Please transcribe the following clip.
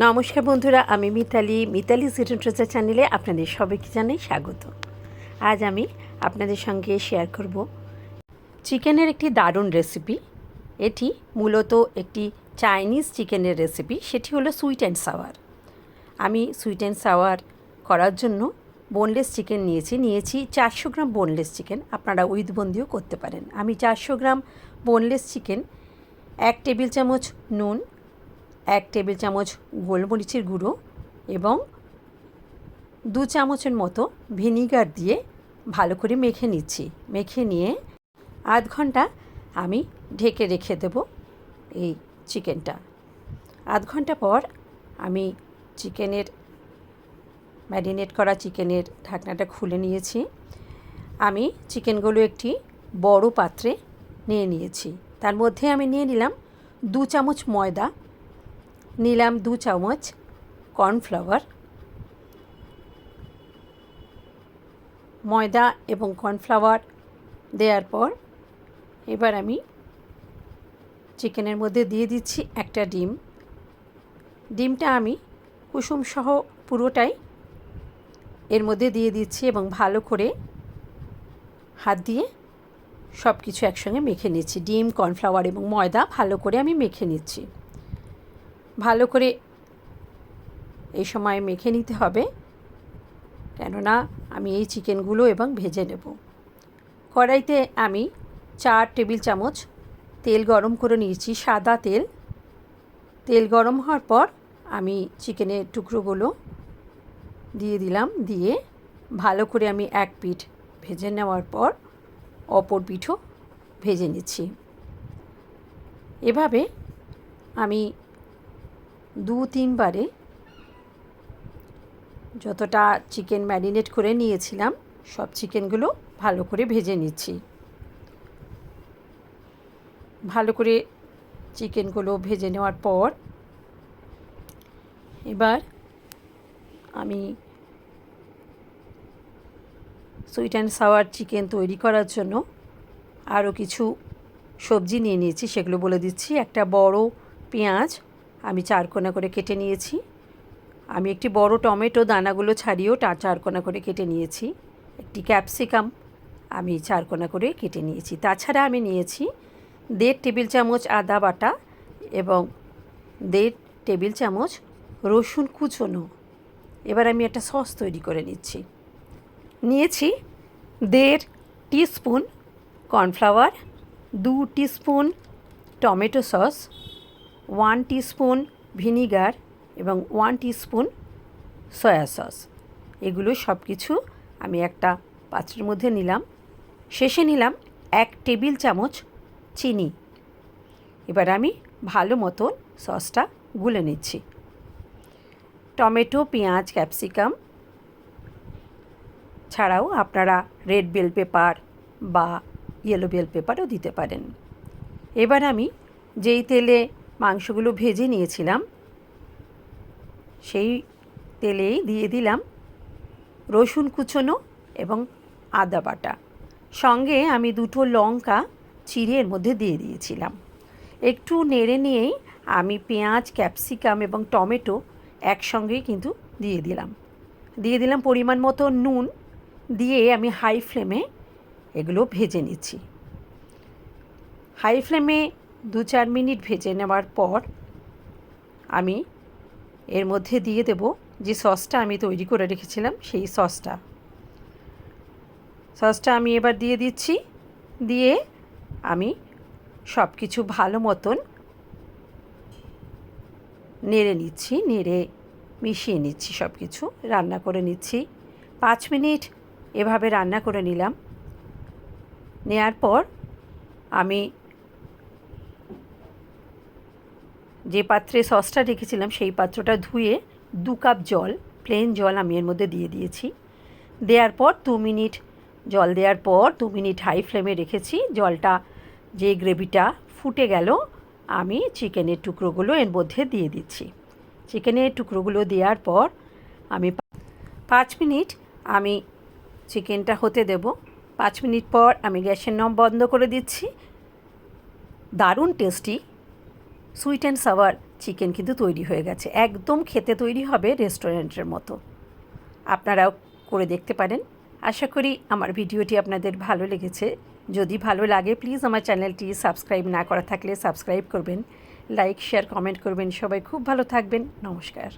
নমস্কার বন্ধুরা, আমি মিতালি। মিতালি সিটন ট্রেজার চ্যানেলে আপনাদের সবাইকে জানাই স্বাগত। আজ আমি আপনাদের সঙ্গে শেয়ার করব চিকেনের একটি দারুণ রেসিপি এটি মূলত একটি চাইনিজ চিকেনের রেসিপি সেটি হলো সুইট অ্যান্ড সাওয়ার আমি সুইট অ্যান্ড সাওয়ার করার জন্য বোনলেস চিকেন নিয়েছি। নিয়েছি চারশো গ্রাম বোনলেস চিকেন আপনারা উইথ বন্দিও করতে পারেন। আমি চারশো গ্রাম বোনলেস চিকেন এক টেবিল চামচ নুন এক টেবিল চামচ গোলমরিচের গুঁড়ো এবং দু চামচের মতো ভিনিগার দিয়ে ভালো করে মেখে নিচ্ছি। মেখে নিয়ে আধ ঘণ্টা আমি ঢেকে রেখে দেব এই চিকেনটা। আধ ঘণ্টা পর আমি চিকেনের, ম্যারিনেট করা চিকেনের ঢাকনাটা খুলে নিয়েছি। আমি চিকেনগুলো একটি বড় পাত্রে নিয়ে নিয়েছি। তার মধ্যে আমি নিয়ে নিলাম দু চামচ ময়দা নিলাম দু চামচ কর্নফ্লাওয়ার, ময়দা এবং কর্নফ্লাওয়ার দেওয়ার পর এবার আমি চিকেনের মধ্যে দিয়ে দিচ্ছি একটা ডিম। ডিমটা আমি কুসুমসহ পুরোটাই এর মধ্যে দিয়ে দিচ্ছি এবং ভালো করে হাত দিয়ে সব কিছু একসঙ্গে মেখে নিচ্ছি। ডিম, কর্নফ্লাওয়ার এবং ময়দা ভালো করে আমি মেখে নিচ্ছি। ভালো করে এই সময় মেখে নিতে হবে। কেননা আমি এই চিকেনগুলো এবং ভেজে নেব। কড়াইতে আমি চার টেবিল চামচ তেল গরম করে নিয়েছি, সাদা তেল। তেল গরম হওয়ার পর আমি চিকেনের টুকরোগুলো দিয়ে দিলাম, দিয়ে ভালো করে আমি এক পিঠ ভেজে নেওয়ার পর অপর পিঠও ভেজে নিচ্ছি। এভাবে আমি দু তিনবারে যতটা চিকেন ম্যারিনেট করে নিয়েছিলাম, সব চিকেনগুলো ভালো করে ভেজে নিচ্ছি। ভালো করে চিকেনগুলো ভেজে নেওয়ার পর এবার আমি সুইট অ্যান্ড সাওয়ার চিকেন তৈরি করার জন্য আরও কিছু সবজি নিয়ে নিয়েছি, সেগুলো বলে দিচ্ছি। একটা বড় পেঁয়াজ আমি চারকোনা করে কেটে নিয়েছি। আমি একটি বড় টমেটো দানাগুলো ছাড়িয়েও টা চারকোনা করে কেটে নিয়েছি। একটি ক্যাপসিকাম আমি চারকোনা করে কেটে নিয়েছি। তাছাড়া আমি নিয়েছি দেড় টেবিল চামচ আদা বাটা এবং দেড় টেবিল চামচ রসুন কুচোনো। এবার আমি একটা সস তৈরি করে নিচ্ছি। নিয়েছি দেড় টিস্পুন কর্নফ্লাওয়ার, দু teaspoon tomato sauce one teaspoon vinegar এবং ওয়ান টিস্পুন সয়া সস। এগুলো সব কিছু আমি একটা পাত্রের মধ্যে নিলাম। শেষে নিলাম এক টেবিল চামচ চিনি। এবার আমি ভালো মতন সসটা গুলে নিচ্ছি। টমেটো, পেঁয়াজ, ক্যাপসিকাম ছাড়াও আপনারা রেড বেল পেপার বা ইয়েলো বেল পেপারও দিতে পারেন। এবার আমি যেই তেলে মাংসগুলো ভেজে নিয়েছিলাম। সেই তেলেই দিয়ে দিলাম রসুন কুচনো এবং আদা বাটা। সঙ্গে আমি দুটো লঙ্কা চিড়ে এর মধ্যে দিয়ে দিয়েছিলাম। একটু নেড়ে নিয়েই আমি পেঁয়াজ, ক্যাপসিকাম এবং টমেটো একসঙ্গেই কিন্তু দিয়ে দিলাম। দিয়ে দিলাম পরিমাণ মতো নুন দিয়ে আমি হাই ফ্লেমে এগুলো ভেজে নিচ্ছি। হাই ফ্লেমে দু চার মিনিট ভেজে নেওয়ার পর আমি এর মধ্যে দিয়ে দেব যে সসটা আমি তৈরি করে রেখেছিলাম, সেই সসটা। সসটা আমি এবার দিয়ে দিচ্ছি। দিয়ে আমি সব কিছু ভালো মতন নেড়ে নিচ্ছি, নেড়ে মিশিয়ে নিচ্ছি সব কিছু রান্না করে নিচ্ছি। পাঁচ মিনিট এভাবে রান্না করে নিলাম। নেয়ার পর আমি যে পাত্রে সসটা রেখেছিলাম, সেই পাত্রটা ধুয়ে দু কাপ জল প্লেন জল আমি এর মধ্যে দিয়ে দিয়েছি। দেওয়ার পর দু মিনিট জল দেওয়ার পর দু মিনিট হাই ফ্লেমে রেখেছি। জলটা যে গ্রেভিটা ফুটে গেল, আমি চিকেনের টুকরোগুলো এর মধ্যে দিয়ে দিচ্ছি। চিকেনের টুকরোগুলো দেওয়ার পর আমি পাঁচ মিনিট আমি চিকেনটা হতে দেব। পাঁচ মিনিট পর আমি গ্যাসের নম বন্ধ করে দিচ্ছি। দারুণ tasty sweet and sour chicken কিন্তু তৈরি হয়ে গেছে। একদম খেতে তৈরি হবে রেস্টুরেন্টের মতো। আপনারাও করে দেখতে পারেন। আশা করি আমার ভিডিওটি আপনাদের ভালো লেগেছে। যদি ভালো লাগে, প্লিজ আমার চ্যানেলটি সাবস্ক্রাইব না করা থাকলে সাবস্ক্রাইব করবেন, লাইক, শেয়ার, কমেন্ট করবেন। সবাই খুব ভালো থাকবেন। নমস্কার।